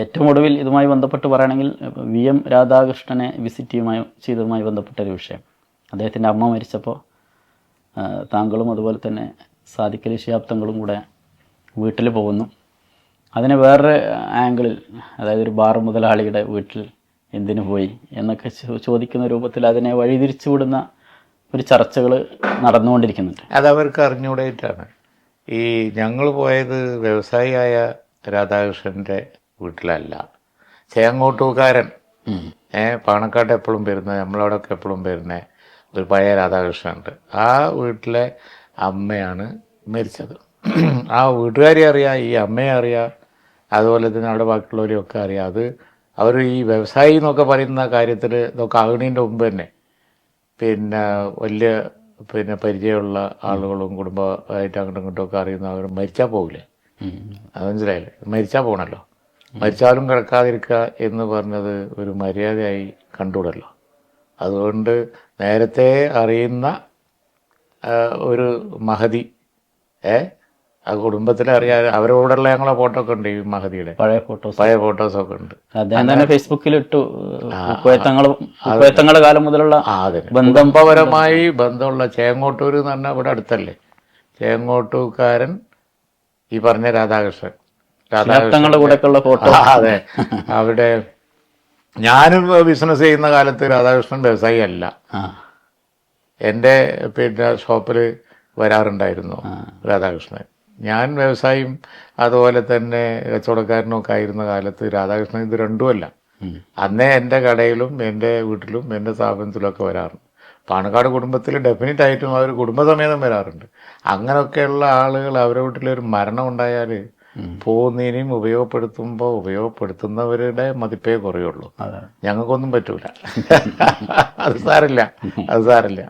ഏറ്റവും ഒടുവിൽ ഇതുമായി ബന്ധപ്പെട്ട് പറയുകയാണെങ്കിൽ വി എം രാധാകൃഷ്ണനെ വിസിറ്റ് ചെയ്യുമായി ചെയ്തതുമായി ബന്ധപ്പെട്ട ഒരു വിഷയം. അദ്ദേഹത്തിന്റെ അമ്മ മരിച്ചപ്പോൾ താങ്കളും അതുപോലെ തന്നെ സാധിക്കൽ ശിയാബ്ദങ്ങളും കൂടെ വീട്ടിൽ പോകുന്നു. അതിനെ വേറൊരു ആംഗിളിൽ അതായത് ഒരു ബാർ മുതലാളിയുടെ വീട്ടിൽ എന്തിനു പോയി എന്നൊക്കെ ചോദിക്കുന്ന രൂപത്തിൽ അതിനെ വഴിതിരിച്ചു വിടുന്ന ഒരു ചർച്ചകൾ നടന്നുകൊണ്ടിരിക്കുന്നുണ്ട്. അത് അവർക്ക് അറിഞ്ഞുകൂടായിട്ടാണ്. ഈ ഞങ്ങൾ പോയത് വ്യവസായിയായ രാധാകൃഷ്ണന്റെ വീട്ടിലല്ല. ചേങ്ങോട്ടൂക്കാരൻ ഏ പാണക്കാട്ട് എപ്പോഴും വരുന്നത് നമ്മളവിടെയൊക്കെ എപ്പോഴും വരുന്ന ഒരു പഴയ രാധാകൃഷ്ണൻ ഉണ്ട് ആ വീട്ടിലെ അമ്മയാണ് മരിച്ചത്. ആ വീട്ടുകാരെ അറിയാം ഈ അമ്മയെ അറിയാം അതുപോലെ തന്നെ അവിടെ ബാക്കിയുള്ളവരെയൊക്കെ അറിയാം. അത് അവർ ഈ വ്യവസായി എന്നൊക്കെ പറയുന്ന കാര്യത്തിൽ ഇതൊക്കെ ആകണീന്റെ മുമ്പ് തന്നെ. പിന്നെ വലിയ പിന്നെ പരിചയമുള്ള ആളുകളും കുടുംബമായിട്ട് അങ്ങോട്ടും ഇങ്ങോട്ടും ഒക്കെ അറിയുന്ന അവർ മരിച്ചാൽ പോകില്ലേ അത് മനസ്സിലായില്ലേ? മരിച്ചാൽ പോകണല്ലോ മരിച്ചാലും കിടക്കാതിരിക്കുക എന്ന് പറഞ്ഞത് ഒരു മര്യാദയായി കണ്ടുകൂടല്ലോ. അതുകൊണ്ട് നേരത്തെ അറിയുന്ന ഒരു മഹതി ഏ ആ കുടുംബത്തിൽ അറിയാതെ അവരോടുള്ള ഞങ്ങളെ ഫോട്ടോ ഒക്കെ ഉണ്ട് ഈ മഹതിയുടെ. പഴയ ഫോട്ടോസ്. പഴയ ഫോട്ടോസ് ഒക്കെ ഉണ്ട്. അദ്ദേഹം തന്നെ ഫേസ്ബുക്കിൽ ഇട്ടു. കാലം മുതലുള്ള ആ ബന്ധം. കുടുംബപരമായി ബന്ധമുള്ള ചേങ്ങോട്ടൂർ എന്ന് പറഞ്ഞാൽ ഇവിടെ അടുത്തല്ലേ. ചേങ്ങോട്ടൂക്കാരൻ ഈ പറഞ്ഞ രാധാകൃഷ്ണൻ. തങ്ങളുടെ കൂടെയൊക്കെയുള്ള ഫോട്ടോ. അതെ. അവിടെ ഞാനും ബിസിനസ് ചെയ്യുന്ന കാലത്ത് രാധാകൃഷ്ണൻ വ്യവസായി അല്ല. എന്റെ പിന്നെ ഷോപ്പിൽ വരാറുണ്ടായിരുന്നു രാധാകൃഷ്ണൻ. ഞാൻ വ്യവസായം അതുപോലെ തന്നെ കച്ചവടക്കാരനും ഒക്കെ ആയിരുന്ന കാലത്ത് രാധാകൃഷ്ണൻ ഇത് രണ്ടുമല്ല. അന്നേ എന്റെ കടയിലും എന്റെ വീട്ടിലും എന്റെ സ്ഥാപനത്തിലും ഒക്കെ വരാറുണ്ട്. പാണക്കാട് കുടുംബത്തിൽ ഡെഫിനറ്റ് ആയിട്ടും അവർ കുടുംബസമേതം വരാറുണ്ട്. അങ്ങനെയൊക്കെയുള്ള ആളുകൾ അവരുടെ വീട്ടിലൊരു മരണം ഉണ്ടായാൽ പോകുന്നതിനെയും ഉപയോഗപ്പെടുത്തുമ്പോൾ ഉപയോഗപ്പെടുത്തുന്നവരുടെ മതിപ്പേ കുറയുള്ളൂ. ഞങ്ങൾക്കൊന്നും പറ്റൂല. അത് സാറില്ല അത് സാരില്ല